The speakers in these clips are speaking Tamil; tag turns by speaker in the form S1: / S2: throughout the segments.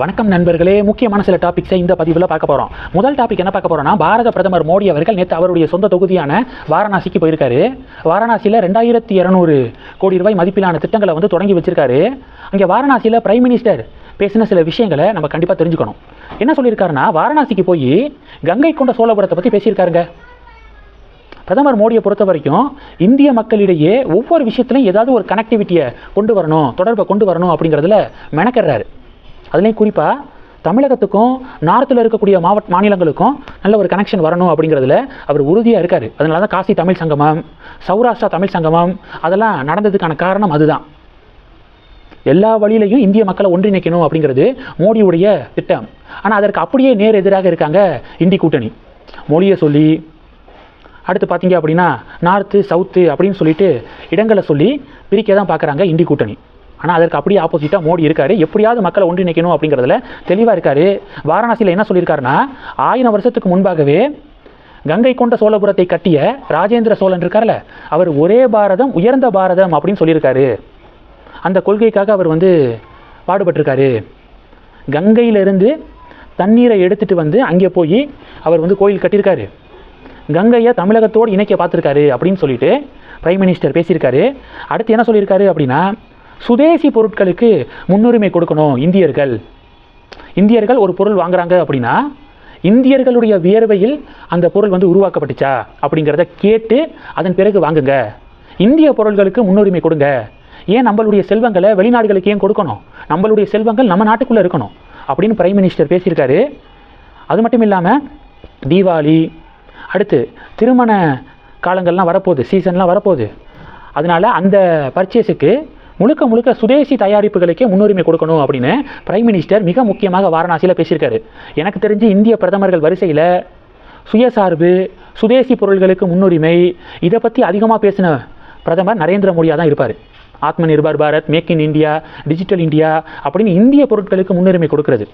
S1: வணக்கம் நண்பர்களே. முக்கியமான சில டாபிக்ஸை இந்த பதிவில் பார்க்க போகிறோம் முதல் டாபிக் என்ன பார்க்க போகிறோம்னா பாரத பிரதமர் மோடி அவர்கள் நேற்று அவருடைய சொந்த தொகுதியான வாரணாசிக்கு போயிருக்காரு. வாரணாசியில் ரெண்டாயிரத்தி இரநூறு கோடி ரூபாய் மதிப்பிலான திட்டங்களை வந்து தொடங்கி வச்சிருக்காரு. அங்கே வாரணாசியில் பிரைம் மினிஸ்டர் பேசின சில விஷயங்களை நம்ம கண்டிப்பாக தெரிஞ்சுக்கணும். என்ன சொல்லியிருக்காருன்னா வாரணாசிக்கு போய் கங்கை கொண்ட சோழபுரத்தை பற்றி பேசியிருக்காருங்க. பிரதமர் மோடியை பொறுத்த வரைக்கும் இந்திய மக்களிடையே ஒவ்வொரு விஷயத்துலையும் ஏதாவது ஒரு கனெக்டிவிட்டியை கொண்டு வரணும் தொடர்பை கொண்டு வரணும் அப்படிங்கிறதுல மெனக்கிறாரு அதுலேயும் குறிப்பாக தமிழகத்துக்கும் நார்த்தில் இருக்கக்கூடிய மாவட்ட மாநிலங்களுக்கும் நல்ல ஒரு கனெக்ஷன் வரணும் அப்படிங்கிறதுல அவர் உறுதியாக இருக்கார். அதனால தான் காசி தமிழ் சங்கமம் சௌராஷ்டிரா தமிழ் சங்கமம் அதெல்லாம் நடந்ததுக்கான காரணம் அதுதான். எல்லா வழியிலையும் இந்திய மக்களை ஒன்றிணைக்கணும் அப்படிங்கிறது மோடியுடைய திட்டம். ஆனால் அதற்கு அப்படியே நேர் எதிராக இருக்காங்க இந்தி கூட்டணி. மொழியை சொல்லி அடுத்து பார்த்தீங்க அப்படின்னா நார்த்து சவுத்து அப்படின்னு சொல்லிட்டு இடங்களை சொல்லி பிரிக்க தான் பார்க்குறாங்க இந்தி கூட்டணி. ஆனால் அதற்கு அப்படியே ஆப்போசிட்டாக மோடி இருக்காரு. எப்படியாவது மக்களை ஒன்றிணைக்கணும் அப்படிங்கிறதுல தெளிவாக இருக்காரு. வாரணாசியில் என்ன சொல்லியிருக்காருன்னா ஆயிரம் வருஷத்துக்கு முன்பாகவே கங்கை கொண்ட சோழபுரத்தை கட்டிய ராஜேந்திர சோழன் இருக்கார்ல அவர் ஒரே பாரதம் உயர்ந்த பாரதம் அப்படின்னு சொல்லியிருக்காரு. அந்த கொள்கைக்காக அவர் வந்து பாடுபட்டிருக்காரு. கங்கையிலிருந்து தண்ணீரை எடுத்துட்டு வந்து அங்கே போய் அவர் வந்து கோயில் கட்டியிருக்காரு. கங்கையை தமிழகத்தோடு இணைக்க பார்த்துருக்காரு அப்படின்னு சொல்லிட்டு பிரைம் மினிஸ்டர் பேசியிருக்காரு. அடுத்து என்ன சொல்லியிருக்காரு அப்படின்னா சுதேசி பொருட்களுக்கு முன்னுரிமை கொடுக்கணும் இந்தியர்கள். இந்தியர்கள் ஒரு பொருள் வாங்குறாங்க அப்படின்னா இந்தியர்களுடைய வியர்வையில் அந்த பொருள் வந்து உருவாக்கப்பட்டுச்சா அப்படிங்கிறத கேட்டு அதன் பிறகு வாங்குங்க. இந்திய பொருள்களுக்கு முன்னுரிமை கொடுங்க. ஏன் நம்மளுடைய செல்வங்களை வெளிநாடுகளுக்கு ஏன் கொடுக்கணும்? நம்மளுடைய செல்வங்கள் நம்ம நாட்டுக்குள்ளே இருக்கணும் அப்படின்னு பிரைம் மினிஸ்டர் பேசியிருக்காரு. அது மட்டும் இல்லாமல் தீபாவளி அடுத்து திருமண காலங்கள்லாம் வரப்போகுது சீசன்லாம் வரப்போகுது. அதனால் அந்த பர்ச்சேஸுக்கு முழுக்க முழுக்க சுதேசி தயாரிப்புகளுக்கே முன்னுரிமை கொடுக்கணும் அப்படின்னு பிரைம் மினிஸ்டர் மிக முக்கியமாக வாரணாசியில் பேசியிருக்காரு. எனக்கு தெரிஞ்சு இந்திய பிரதமர்கள் வரிசையில் சுயசார்பு சுதேசி பொருள்களுக்கு முன்னுரிமை இதை பற்றி அதிகமாக பேசின பிரதமர் நரேந்திர மோடியாக தான் இருப்பார். Atma Nirbhar Bharat make in India digital India அப்படின்னு இந்திய பொருட்களுக்கு முன்னுரிமை கொடுக்கறது.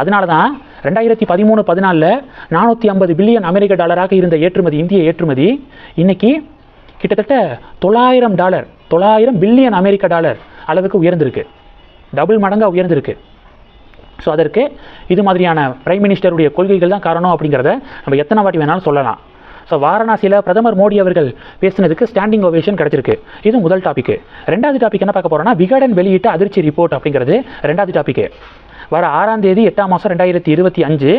S1: அதனால தான் ரெண்டாயிரத்தி பதிமூணு பதினாலில் நானூற்றி ஐம்பது பில்லியன் அமெரிக்க டாலராக இருந்த ஏற்றுமதி இந்திய ஏற்றுமதி இன்றைக்கி கிட்டத்தட்ட தொள்ளாயிரம் டாலர் தொள்ளாயிரம் பில்லியன் அமெரிக்க டாலர் அளவுக்கு உயர்ந்திருக்கு. டபுள் மடங்காக உயர்ந்திருக்கு. ஸோ அதற்கு இது மாதிரியான பிரைம் மினிஸ்டருடைய கொள்கைகள் தான் காரணம் அப்படிங்கிறத நம்ம எத்தனை வாட்டி வேணாலும் சொல்லலாம். ஸோ வாரணாசியில் பிரதமர் மோடி அவர்கள் பேசினதுக்கு ஸ்டாண்டிங் ஓவேஷன் கிடச்சிருக்கு. இது முதல் டாபிக் ரெண்டாவது டாபிக் என்ன பார்க்க போகிறோம்னா விகடன் வெளியிட்ட அதிர்ச்சி ரிப்போர்ட் அப்படிங்கிறது ரெண்டாவது டாபிக் வர ஆறாம் தேதி எட்டாம் மாதம் ரெண்டாயிரத்தி இருபத்தி அஞ்சு.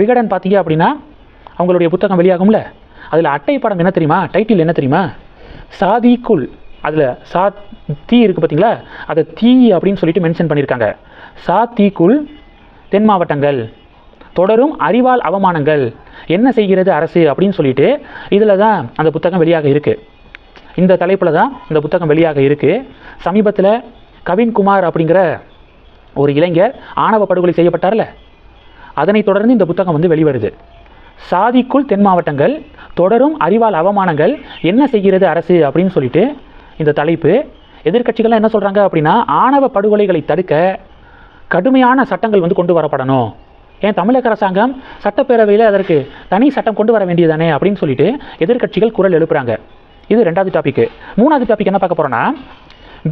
S1: விகடன் பார்த்தீங்க அப்படின்னா அவங்களுடைய புத்தகம் வெளியாகும்ல. அதில் அட்டை படம் என்ன தெரியுமா? டைட்டில் என்ன தெரியுமா? சாதிக்குள் அதில் சா தீ இருக்குது பார்த்தீங்களா அதை தீ அப்படின்னு சொல்லிட்டு மென்ஷன் பண்ணியிருக்காங்க சா தீக்குள் தென் மாவட்டங்கள் தொடரும் அறிவால் அவமானங்கள் என்ன செய்கிறது அரசு அப்படின்னு சொல்லிட்டு இதில் தான் அந்த புத்தகம் வெளியாக இருக்குது இந்த தலைப்பில் தான் இந்த புத்தகம் வெளியாக இருக்குது சமீபத்தில் கவின்குமார் அப்படிங்கிற ஒரு இளைஞர் ஆணவ படுகொலை செய்யப்பட்டார்ல? அதனைத் தொடர்ந்து இந்த புத்தகம் வந்து வெளிவருது. சாதிக்குள் தென் மாவட்டங்கள் தொடரும் அறிவால் அவமானங்கள் என்ன செய்கிறது அரசு அப்படின்னு சொல்லிட்டு இந்த தலைப்பு. எதிர்க்கட்சிகள்லாம் என்ன சொல்கிறாங்க அப்படின்னா ஆணவ படுகொலைகளை தடுக்க கடுமையான சட்டங்கள் வந்து கொண்டு வரப்படணும். ஏன் தமிழக அரசாங்கம் சட்டப்பேரவையில் அதற்கு தனி சட்டம் கொண்டு வர வேண்டியதானே அப்படின்னு சொல்லிட்டு எதிர்க்கட்சிகள் குரல் எழுப்புறாங்க. இது ரெண்டாவது டாப்பிக்கு மூணாவது டாபிக் என்ன பார்க்க போகிறோன்னா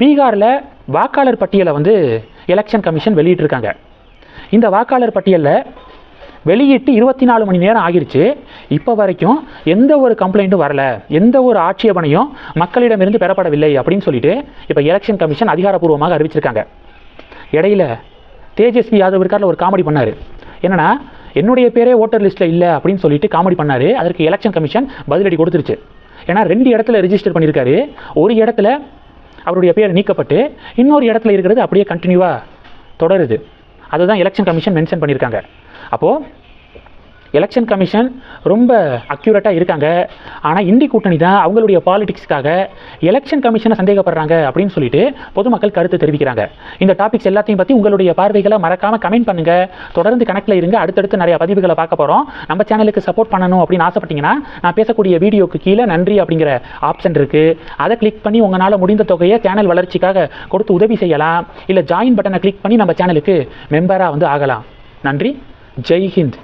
S1: பீகாரில் வாக்காளர் பட்டியலை வந்து எலெக்ஷன் கமிஷன் வெளியிட்டிருக்காங்க. இந்த வாக்காளர் பட்டியலில் வெளியிட்டு இருபத்தி நாலு மணி நேரம் ஆகிருச்சு. இப்போ வரைக்கும் எந்த ஒரு கம்ப்ளைண்ட்டும் வரல. எந்த ஒரு ஆட்சேபனையும் மக்களிடமிருந்து பெறப்படவில்லை அப்படின்னு சொல்லிட்டு இப்போ எலெக்ஷன் கமிஷன் அதிகாரப்பூர்வமாக அறிவிச்சிருக்காங்க. இடையில தேஜஸ்வி யாதவ் இருக்கார்ல ஒரு காமெடி பண்ணார். என்னன்னா என்னுடைய பேரே ஓட்டர் லிஸ்ட்டில் இல்லை அப்படின்னு சொல்லிட்டு காமெடி பண்ணார். அதற்கு எலெக்ஷன் கமிஷன் பதிலடி கொடுத்துருச்சு. ஏன்னா ரெண்டு இடத்துல ரிஜிஸ்டர் பண்ணியிருக்காரு ஒரு இடத்துல அவருடைய பேர் நீக்கப்பட்டு இன்னொரு இடத்துல இருக்கிறது அப்படியே கண்டினியூவாக தொடருது. அதுதான் எலெக்ஷன் கமிஷன் மென்ஷன் பண்ணியிருக்காங்க அப்போது எலெக்ஷன் கமிஷன் ரொம்ப அக்யூரேட்டாக இருக்காங்க. ஆனால் இந்தி கூட்டணி தான் அவங்களுடைய பாலிடிக்ஸ்க்காக எலெக்ஷன் கமிஷனை சந்தேகப்படுறாங்க அப்படின்னு சொல்லிட்டு பொதுமக்கள் கருத்து தெரிவிக்கிறாங்க. இந்த டாபிக்ஸ் எல்லாத்தையும் பற்றி உங்களுடைய பார்வைகளை மறக்காமல் கமெண்ட் பண்ணுங்கள் தொடர்ந்து கணக்கில் இருங்க. அடுத்தடுத்து நிறைய பதிவுகளை பார்க்க போகிறோம் நம்ம சேனலுக்கு சப்போர்ட் பண்ணணும் அப்படின்னு ஆசைப்பட்டீங்கன்னா நான் பேசக்கூடிய வீடியோக்கு கீழே நன்றி அப்படிங்கிற ஆப்ஷன் இருக்குது அதை கிளிக் பண்ணி உங்களால் முடிந்த தொகையை சேனல் வளர்ச்சிக்காக கொடுத்து உதவி செய்யலாம். இல்லை ஜாயின் பட்டனை கிளிக் பண்ணி நம்ம சேனலுக்கு மெம்பராக வந்து ஆகலாம். நன்றி. ಜೈ ಹಿಂದ್